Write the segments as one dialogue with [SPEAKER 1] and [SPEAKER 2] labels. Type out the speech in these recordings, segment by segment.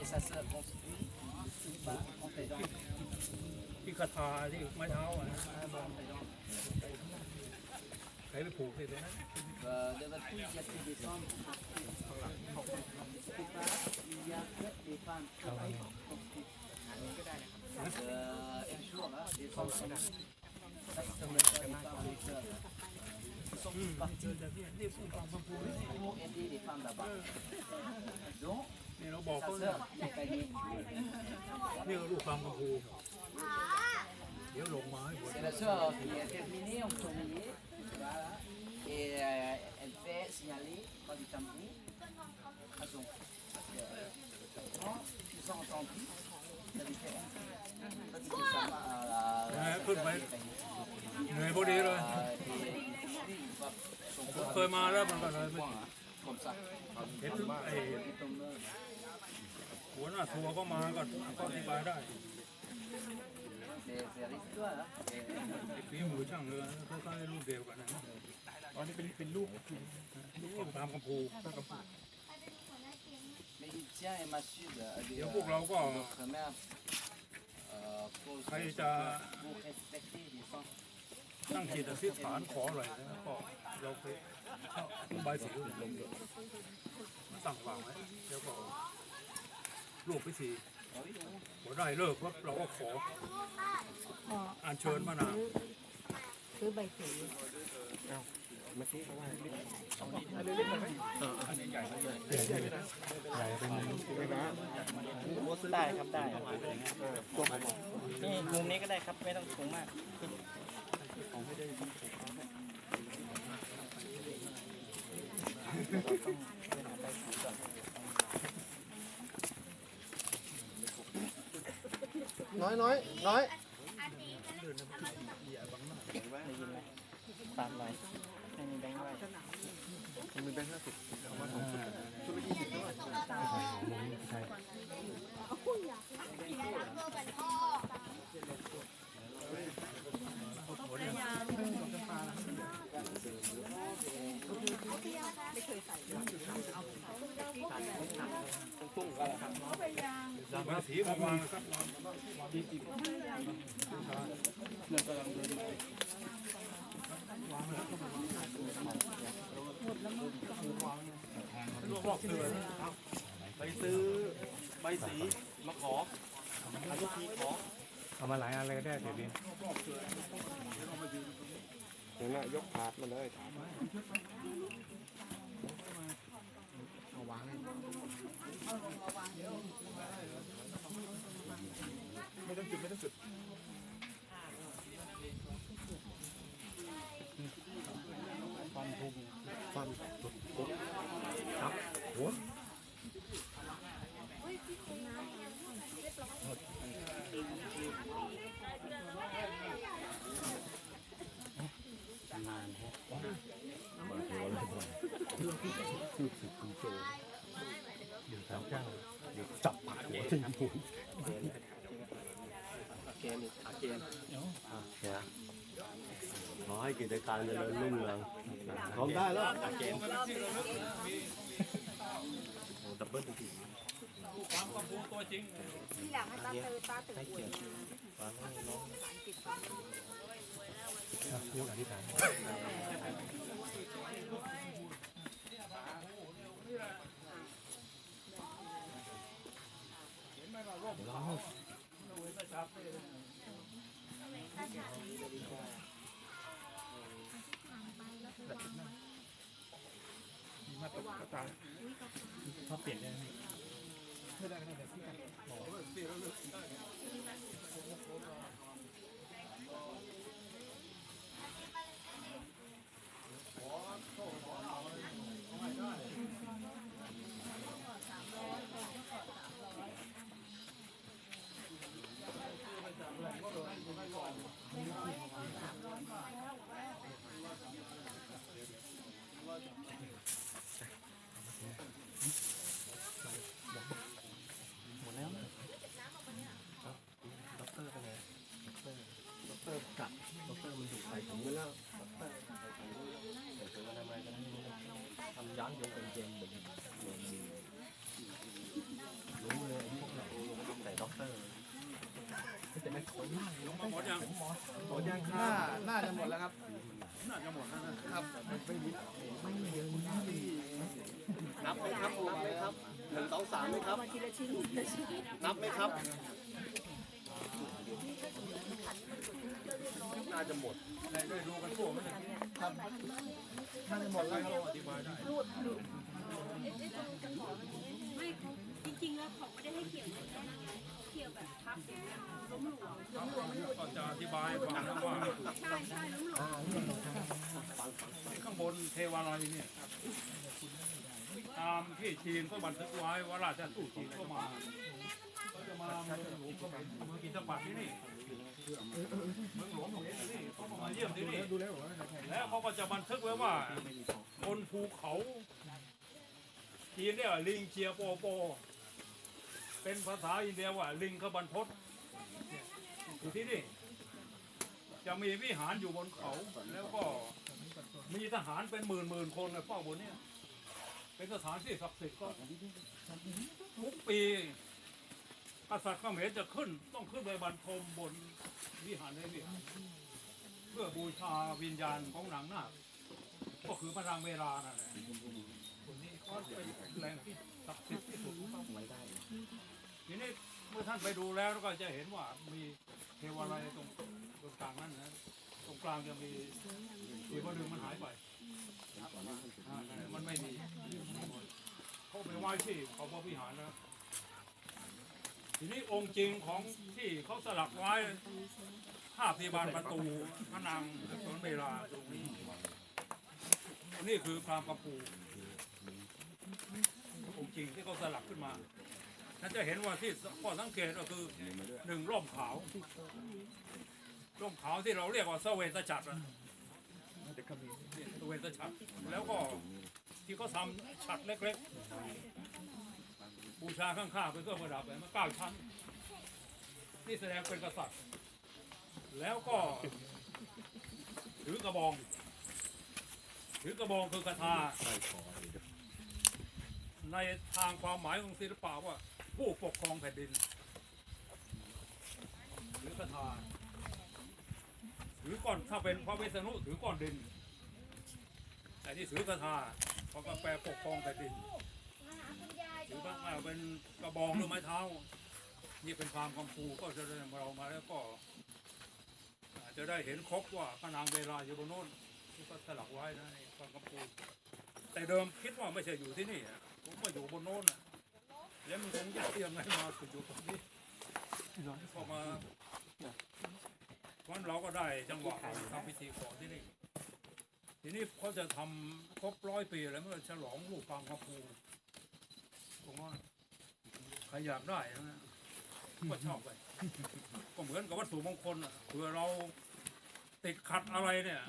[SPEAKER 1] Et ça se construit pas en faisant
[SPEAKER 2] ที่คาถาที่ไม้เท้าอะนะใครไปผูกที่ตรงนั้น
[SPEAKER 1] Euh, de votre pays, il y a que des femmes. C'est pas, il y a que des femmes qui construisent. Euh, un jour, là, des femmes sont Ça, ça me fait des femmes avec eux, là. Ils sont tous partis pour aider les femmes là-bas. Donc, sa sœur qui a gagné.
[SPEAKER 2] นี่ลูกความกัมพูเดี๋ยวลงมาให้หม
[SPEAKER 1] C'est la sœur qui a terminé en premier. Voilà. Et euh, elle fait signaler par du tambour à son. Parce que euh, quand ils ont entendu la différence, ça c'était ça à la.
[SPEAKER 2] Ouais,
[SPEAKER 1] sa
[SPEAKER 2] tout
[SPEAKER 1] sœur
[SPEAKER 2] le
[SPEAKER 1] qui a gagné.
[SPEAKER 2] เหนื่อยพอดีเลย
[SPEAKER 1] Euh, il suit, il va son
[SPEAKER 2] ผมเคยมาแล้วมันก็เลยไม่
[SPEAKER 1] point, hein, comme ça.
[SPEAKER 2] เห็นไอ้หัวหน้าทัวร์ก็มาก็ก็อธิบายได้ไอ้ฝีมือช่างเรือเขาให้ลูกเดียวกันนะ
[SPEAKER 3] อ๋อนี่เป็นเป็นลูก
[SPEAKER 2] ลูกตามกัมพู
[SPEAKER 1] Mais il tient et Massoud à des,
[SPEAKER 2] เดี๋ยวพวกเราก็ใครจะตั้งจิตอธิษฐานขออะไรนะก็ เราไปเข้าใบสีลงมาตั้งวางไว้แล้วก็รูปพิธีพอได้เลิกปั๊บเราก็ขออัญเชิญมานาว
[SPEAKER 4] ซื้อใบสี
[SPEAKER 3] เอาไมื่อกี้เขาว่าเล็ก
[SPEAKER 5] ได้ครับได้นี่มุมนี้ก็ได้ครับไม่ต้องสูงมาก
[SPEAKER 3] น้อยน้อยน้อย
[SPEAKER 5] ตามไปให้มีแบงค์ไว้
[SPEAKER 3] มีแบงค์ห้าสิบเอามาสองชุดชุดละยี่สิบเท่าไหร่
[SPEAKER 2] ใบสีมาวางนะครับ
[SPEAKER 5] ไปซื้อใบสีมาขออนุทีขอ
[SPEAKER 6] เอามาหลายอันเลยก็ได้เดี๋ยวนี้
[SPEAKER 3] เดี๋ยวนะยกถาดมาเลยถาดเอาวางให้ ไม่ต้องจุดไม่ต้องจุดฟันพุงฟันปุ๊บปุ๊บครับหัว
[SPEAKER 6] อยู่สามเจ้าจับ ปากหัวจริงผม
[SPEAKER 7] ขอให้กิจการเจริญรุ่งเรืองพร้อมได้แล้วอาเกมโอ้ดับเบิ้ลที
[SPEAKER 2] ความกัมพูตัวจริง
[SPEAKER 4] ที่หลังให้ตาตื่นตาตื่นหวย
[SPEAKER 6] พูดอธิษฐาน
[SPEAKER 3] มาตกกระตา
[SPEAKER 6] ชอบเปลี่ยนได้ไหม
[SPEAKER 3] ไม่ได้ไม่ได้เดี๋ยวพี่กัน
[SPEAKER 5] หมดแล้ว
[SPEAKER 3] ด็อกเตอร์ไป
[SPEAKER 7] ย้อนยุคเป็นเจนหนึ่งรู้เลยอายุเท่า
[SPEAKER 3] ไห
[SPEAKER 7] ร่ตั้งแต่ด็อกเตอร์จะไม่คยมากเล
[SPEAKER 2] ย
[SPEAKER 3] น้
[SPEAKER 2] องหมดยัง
[SPEAKER 7] หมดหมดยัง
[SPEAKER 5] น่าน่าจะหมดแล้วครับ น่าจะหมดนะครับ
[SPEAKER 2] ไม่มีไม่มีเยอะ
[SPEAKER 5] นะนับไหมครับนับไหมครับหนึ่งสองสามไหมครับ นับไหมครับน่าจะหมด
[SPEAKER 2] ได้ดูกันทั่วไหม เนี่ย
[SPEAKER 5] น่าจะหมดแล้วครับ
[SPEAKER 2] อธิบายได้
[SPEAKER 8] ไม่เขาจริงๆแล้วเขาไม่ได้ให้เกี่ยวแค่นั้นเกี่ยวแบบพับอย่างเงี้ยล้มหลวมล้มหลวม
[SPEAKER 2] ก็จะอธิบายฟังว่า
[SPEAKER 8] ใช่ใช่ล้มหลวม
[SPEAKER 2] ข้างบนเทวาลัยเนี่ยตามที่จีนก็บันทึกไว้ว่าราชทูตจีนก็มา จะมาเมืองหลวงก็เป็นเมืองกินตบัตที่นี่เมืองหลวงของที่นี่เขาก็มาเยี่ยมที่นี่แล้วเขาก็จะบันทึกไว้ว่าบนภูเขาจีนเรียกว่าลิงเชียโปโป เป็นภาษาอินเดียว่า ลิงขบันพศอยู่ที่นี่จะมีวิหารอยู่บนเขาแล้วก็มีทหารเป็นหมื่นหมื่นคนนะเฝ้าบนเนี้ยเป็นสถานที่ศักดิ์สิทธิ์ก็ทุกปี กษัตริย์เขมรจะขึ้นต้องขึ้นไปบรรทมบนวิหารนี้วิหารเพื่อบูชาวิญญาณของนางนาคก็คือพระนางเวลานั่นแหละคนนี้ก็เป็นแหล่งที่ศักดิ์สิทธิ์ที่สุดทีนี้เมื่อท่านไปดูแล้วก็จะเห็นว่ามีเทวาลัยตรงตรงกลางนั่นนะตรงกลางจะมีอีกวันหนึ่งมันหายไปมันไม่มีเขาไปไหว้ที่เขาพระวิหารนะ ทีนี้องค์จริงของที่เขาสลักไว้ภาพที่บานประตูพระนางสวนเวลาตรงนี้นี่คือพรามกระปูองค์จริงที่เขาสลักขึ้นมาท่านจะเห็นว่าที่ข้อสังเกตก็คือหนึ่งร่มขาวร่มขาวที่เราเรียกว่าเสเวตฉัตรอะเนี่ยเสเวตฉัตรแล้วก็ที่เขาทำฉัตรเล็กๆ บูชาข้างๆเป็นเครื่องประดับแบบมาเก้าชั้น นี่แสดงเป็นกษัตริย์ แล้วก็ถือกระบอง ถือกระบองคือกระทาในทางความหมายของศิลปะว่า ผู้ปกครองแผ่นดินถือกระทาถือก้อนถ้าเป็นพระวิษณุถือก้อนดินแต่ที่ถือกระทาเขาก็แปลปกครองแผ่นดิน ถือว่าเป็นกระบองหรือไม้เท้า นี่เป็นความคำภูก็จะได้เรามาแล้วก็จะได้เห็นครบว่าพระนางเวลาอยู่บนโน้นที่ก็สลักไว้นะในความคำภูแต่เดิมคิดว่าไม่ใช่อยู่ที่นี่ผมก็อยู่บนโน้นแล้วมันคงยากยังไงมาถึงอยู่ตรงนี้พอมาเพราะฉะนั้นเราก็ได้จังหวะทำพิธีขอที่นี่ทีนี้เขาจะทำครบร้อยปีแล้วเมื่อฉลองลูกฟางพระภู ผมว่าใครอยากได้นะก็ชอบไป ก็เหมือนกับวัตถุมงคลอะเผื่อเราติดขัดอะไรเนี่ย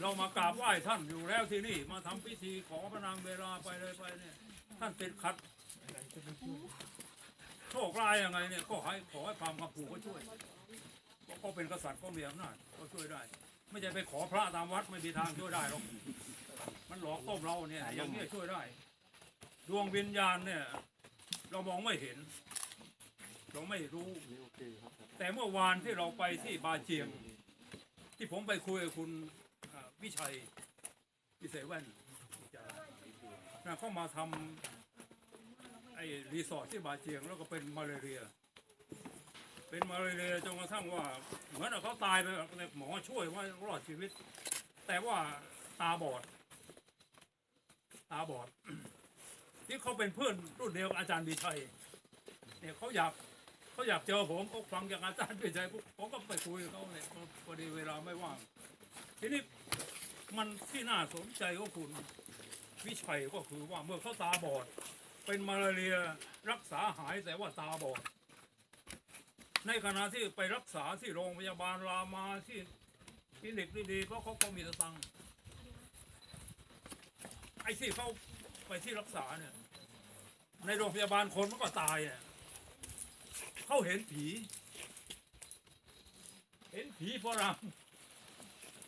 [SPEAKER 2] เรามากราบไหว้ท่านอยู่แล้วที่นี่ มาทำพิธีขอพระนางเวลาไปเลยไปเนี่ย ท่านติดขัดโชคร้ายยังไงเนี่ยก็ให้ขอให้พรามคำภูก็ช่วยเพราะเขาเป็นกษัตริย์ก็มีอำนาจก็ช่วยได้ ไม่ใช่ไปขอพระตามวัดไม่มีทางช่วยได้หรอกมันหลอกต้มเราเนี่ยอย่างนี้ยช่วยได้ ดวงวิญญาณเนี่ย เรามองไม่เห็น เราไม่รู้แต่เมื่อวานที่เราไปที่บาเจียง ที่ผมไปคุยกับคุณอ่าวิชัยวิเศษแว่นนะเขามาทำไอ้รีสอร์ทที่บาเจียง แล้วก็เป็นมาเลเรีย เป็นมาเลเรียจนกระทั่งว่า เหมือนกับเขาตายไปแบบหมอช่วยว่ารอดชีวิต แต่ว่าตาบอด ตาบอด ที่เขาเป็นเพื่อนรุ่นเดียวกับอาจารย์บีชัยเนี่ยเขาอยากเขาอยากเจอผมเขาฟังจากอาจารย์บีชัยผมก็ไปคุยกับเขาเนี่ยพอดีเวลาไม่ว่างทีนี้มันที่น่าสนใจก็คุณวิชัยก็คือว่าเมื่อเขาตาบอด เป็นมาลาเรียรักษาหายแต่ว่าตาบอด ในขณะที่ไปรักษาที่โรงพยาบาลรามาที่คลินิกดีๆเพราะเขาก็มีสตังค์ไอ้ที่เขาไปที่รักษาเนี่ย ในโรงพยาบาลคนมันก็ตายอะเขาเห็นผี เห็นผีฝรั่ง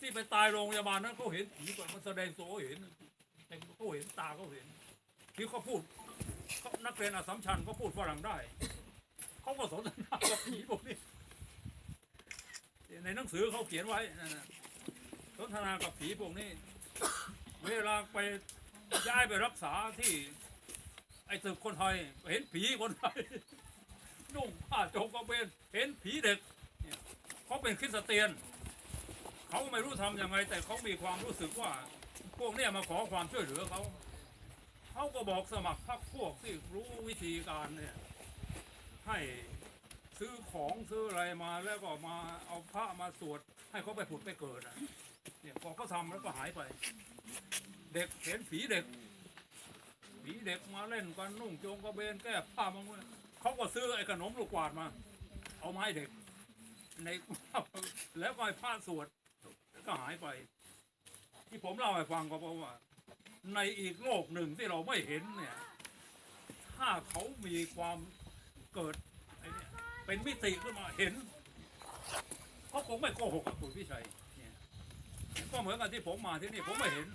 [SPEAKER 2] ที่ไปตายโรงพยาบาลนั้นเขาเห็นผีก่อนมันแสดงตัวเห็นแต่เขาเห็นตาเขาเห็นที่เขาพูดนักเรียนอาสมชัญเขาพูดฝรั่งได้เขาก็สนทนากับผีพวกนี้ในหนังสือเขาเขียนไว้นั่นนะสนทนากับผีพวกนี้ เวลาไปย้ายไปรักษาที่ ไอ้ตึกคนไทยเห็นผีคนไทยนุ่งผ้าโจงกระเบนเห็นผีเด็กเขาเป็นคริสเตียน เขาไม่รู้ทำยังไง แต่เขามีความรู้สึกว่า พวกเนี้ยมาขอความช่วยเหลือเขาเขาก็บอกสมัครพรรคพวกที่รู้วิธีการเนี่ยให้ซื้อของซื้ออะไรมาแล้วก็มาเอาพระมาสวด ให้เขาไปผุดไปเกิดอะเนี่ยพอเขาทำแล้วก็หายไป เด็กเห็นผีเด็ก ผีเด็กมาเล่นกันนุ่งโจงกระเบนแก้ผ้ามาเมื่อเขาก็ซื้อไอ้ขนมลูกกวาดมา เอามาให้เด็ก ในแล้วก็ผ้าสวดก็หายไป ที่ผมเล่าให้ฟังก็เพราะว่า ในอีกโลกหนึ่งที่เราไม่เห็นเนี่ย ถ้าเขามีความเกิดไอ้เนี่ยเป็นมิติขึ้นมาเห็นเขาคงไม่โกหกกับคุณพิชัยเนี่ยก็เหมือนกับที่ผมมาที่นี่ผมไม่เห็น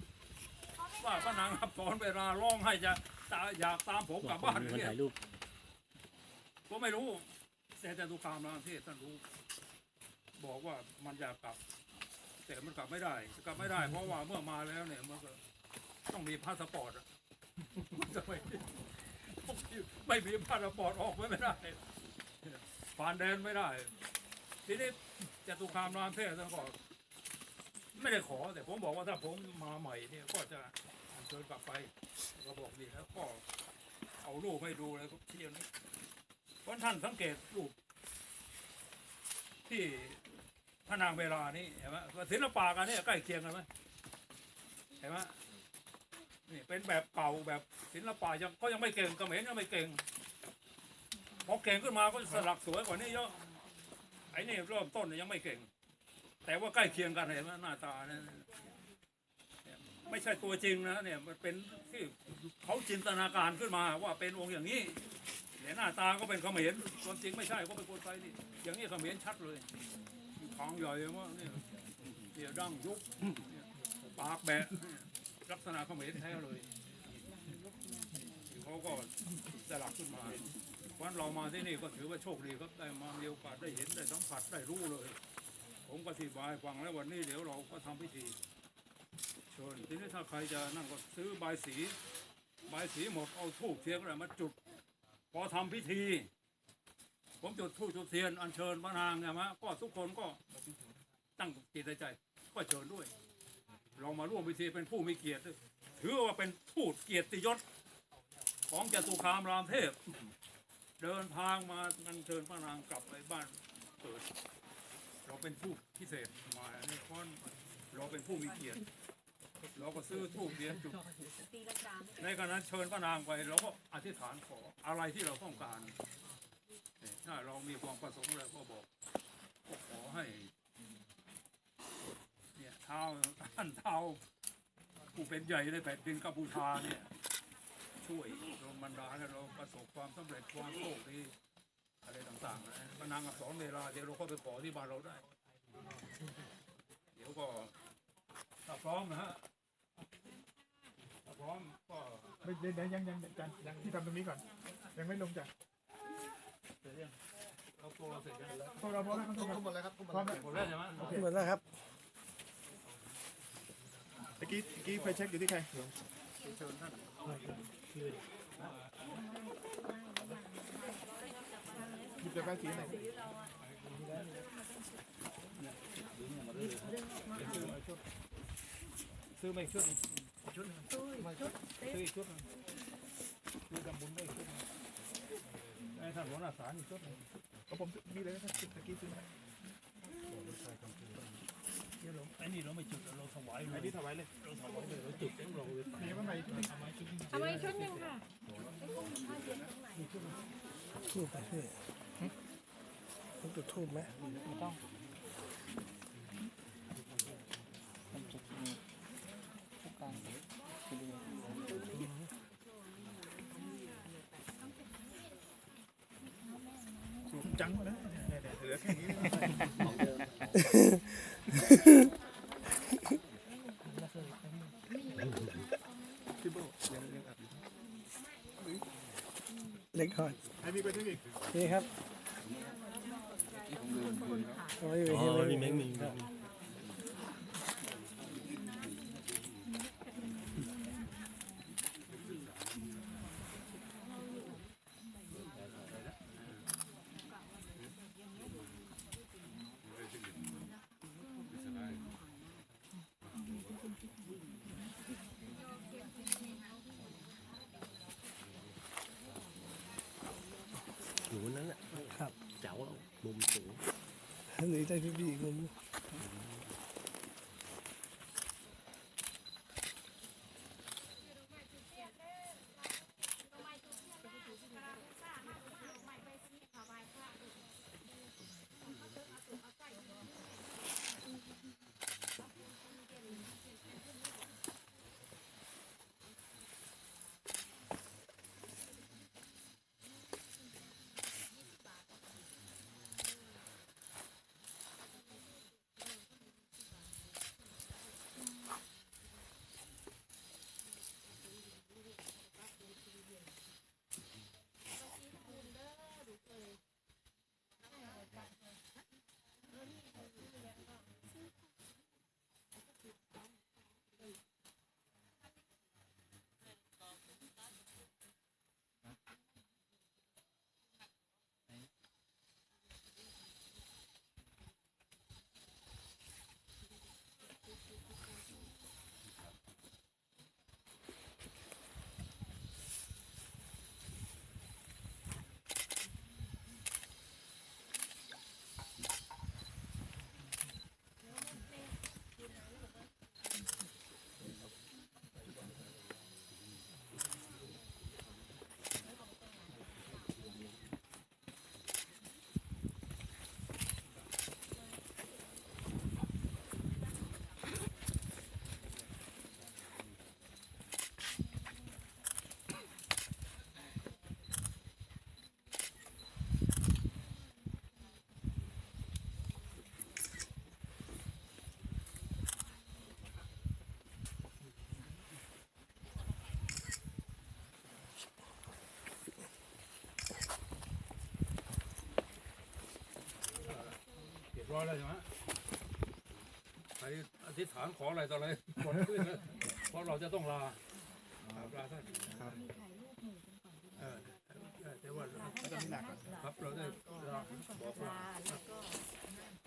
[SPEAKER 2] ว่าพระนางรับสอนเวลาร้องให้จะตาอยากตามผมกลับบ้าน
[SPEAKER 6] น
[SPEAKER 2] เนี่ย
[SPEAKER 6] ถ่ายรูป
[SPEAKER 2] ผมไม่รู้ แต่จตุคามรามเทศท่านรู้ บอกว่ามันอยากกลับ แต่มันกลับไม่ได้กลับไม่ได้ เพราะว่าเมื่อมาแล้วเนี่ยมันก็ต้องมีพาสปอร์ตจะไม่ไม่มีพาสปอร์ตออกไม่ได้ผ่านแดนไม่ได้ ทีนี้จตุคามรามเทศท่านก็ ไม่ได้ขอแต่ผมบอกว่าถ้าผมมาใหม่เนี่ยก็จะอัญเชิญกลับไปก็บอกดีแล้วก็เอารูปให้ดูเลยก็เที่ยวนี้เพราะท่านสังเกตรูป ที่พระนางเวลานี่เห็นไหมศิลปะกันเนี่ยใกล้เคียงกันไหมเห็นไหมนี่เป็นแบบเก่าแบบศิลปะยังก็ยังไม่เก่งเขมรยังไม่เก่งพอเก่งขึ้นมาก็สลักสวยกว่านี้เยอะไอ้นี่เริ่มต้นยังไม่เก่ง แต่ว่าใกล้เคียงกันเห็นไหมหน้าตาเนี่ยเนี่ยไม่ใช่ตัวจริงนะเนี่ยมันเป็นที่เขาจินตนาการขึ้นมาว่าเป็นองค์อย่างนี้เนี่ยหน้าตาก็เป็นเขมรความจริงไม่ใช่ก็เป็นคนไทยนี่อย่างนี้เขมรชัดเลยทางใหญ่มากเนี่ยเนี่ยดั้งยุบปากแบะลักษณะเขมรแท้เลยเขาก็สลักขึ้นมาวันเรามาที่นี่ก็ถือว่าโชคดีครับได้มามีโอกาสได้เห็นได้สัมผัสได้รู้เลย ผมก็อธิบายฟังแล้ววันนี้เดี๋ยวเราก็ทำพิธีเชิญทีนี้ถ้าใครจะนั่งก็ซื้อใบายสีใบายสีหมดเอาทูบเทียนอะไรมาจุด พอทำพิธี ผมจุดธูปจุดเทียนอัญเชิญพระนางเนี่ยมะก็ทุกคนก็ตั้งจิตใจ ก็เชิญด้วยเรามาร่วมพิธีเป็นผู้มีเกียรติถือว่าเป็นทูตเกียรติยศของจตุคามรามเทพ เดินทางมาอัญเชิญพระนางกลับไปบ้านเกิด เราเป็นผู้พิเศษมาในค้อนเราเป็นผู้มีเกียรติเราก็ซื้อทูบเทียนจุด
[SPEAKER 8] ตีลังกา
[SPEAKER 2] ในขณะเชิญพระนางไปเราก็อธิษฐานขออะไรที่เราต้องการนี่ถ้าเรามีความประสงค์อะไรก็บอกก็ขอให้ เนี่ยเท้าท่านเท้าผู้เป็นใหญ่ในแผ่นดินกัมพูชาเนี่ย ช่วยลงบันดาลให้เราประสบความสำเร็จความโชคดี อะไรต่างๆนะพระนางอักษรเวลาเดี๋ยวเราก็ไปขอที่บ้านเราได้ เดี๋ยวก็ถ้าพร้อมนะฮะถ้าพร้อมก็
[SPEAKER 3] ไม่เดี๋ยวยังยังยังยังยังที่ทำตรงนี้ก่อน ยังไม่ลงจาก
[SPEAKER 2] เสร็จยังเราตัวเราเสร็จแล้ว
[SPEAKER 3] พวกเราพร้อมแล้วครับ
[SPEAKER 5] ทุกคนเลยครับทุกคน
[SPEAKER 3] พร้อม
[SPEAKER 5] เลย
[SPEAKER 3] แล้ว
[SPEAKER 2] หมดแล้วใช่ไหม
[SPEAKER 6] หมดแล้วครับ
[SPEAKER 3] เมื่อกี้เมื่อกี้ไฟเช็คอยู่ที่ใคร
[SPEAKER 2] เชิญท่าน
[SPEAKER 3] หยิบจากใบสีไหน
[SPEAKER 2] ซื้อมาอีกชุดนึงชุดหนึ่งซื้ออีกชุดนึงซื้อทำบุญได้อีกชุดนึ่งให้ท่านหัวหน้าศาลอีกชุดนึง
[SPEAKER 3] ก็ผมมีเลยนะครับเมื่อกี้ซื้อมา
[SPEAKER 2] เราไอ้นี่เราไม่จุดเราถวายเล
[SPEAKER 3] ไอ้
[SPEAKER 2] ย
[SPEAKER 3] นี่ถวายเลย
[SPEAKER 2] เราถวายเลยเราจุดเองเราเลย
[SPEAKER 3] มีข้างในชุด
[SPEAKER 8] ทำไมชุดหนึ่งค่ะ
[SPEAKER 6] ทูบไปพี่ ต้องจุดทูบไหม
[SPEAKER 3] สูงจังนะเนี่ยเหลือแค่นี้
[SPEAKER 5] ของเดิม
[SPEAKER 3] พี่โบยังยังอัดอยู่
[SPEAKER 6] เล็กก่อน
[SPEAKER 3] ไอ้มีไปเทคนิค
[SPEAKER 6] นี่ครับ เอาไว้
[SPEAKER 7] อ๋
[SPEAKER 6] ไว้
[SPEAKER 7] อ
[SPEAKER 6] ให้
[SPEAKER 7] มี
[SPEAKER 6] ไว้
[SPEAKER 7] แมงมีมีหนูนั้นอะ
[SPEAKER 6] ครับ
[SPEAKER 7] เจ๋วมุมสูง
[SPEAKER 6] อันนี้ได้พี่บีมุม
[SPEAKER 2] อยแล้วใช่ไหมใครอธิษฐานขออะไรต่ออะไรกดขึ้นนะเพราะเราจะต้องลาลาท่านเออแต่ว่าครับเราได้ลาบอกลาวน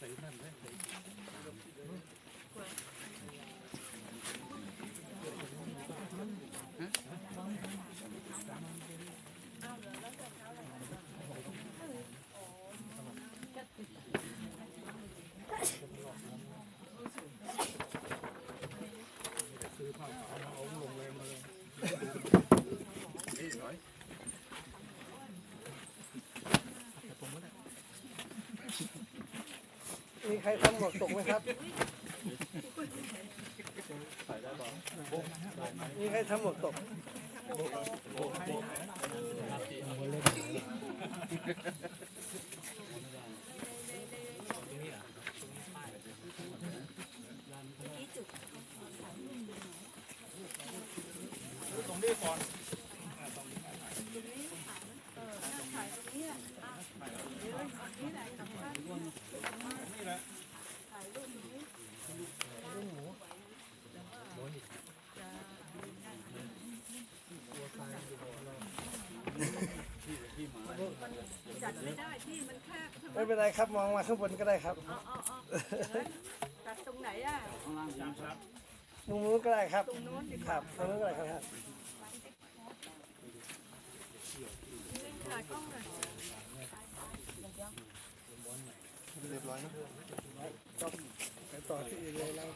[SPEAKER 2] กลับเลยวนใส่นั่นเลย ซื้อผ้าขาวมาเอาลงเลยมาเลย
[SPEAKER 6] มีใค รทำหมวกตกไหมครับ มีใครทำหมวกตก
[SPEAKER 2] ต
[SPEAKER 8] จัดไม่ได้ที่มันแคบ
[SPEAKER 6] ไม่เป็นไรครับ มองมาข้างบนก็ได้ครับ
[SPEAKER 8] ตัดตรงไหนอะ
[SPEAKER 6] มุมนู้นก็ได้ครับ ตรงนู้นครับตรงนู้นก็ได้ครับ
[SPEAKER 8] เรียบร้อย
[SPEAKER 6] นะต่อที่เลยแล้ว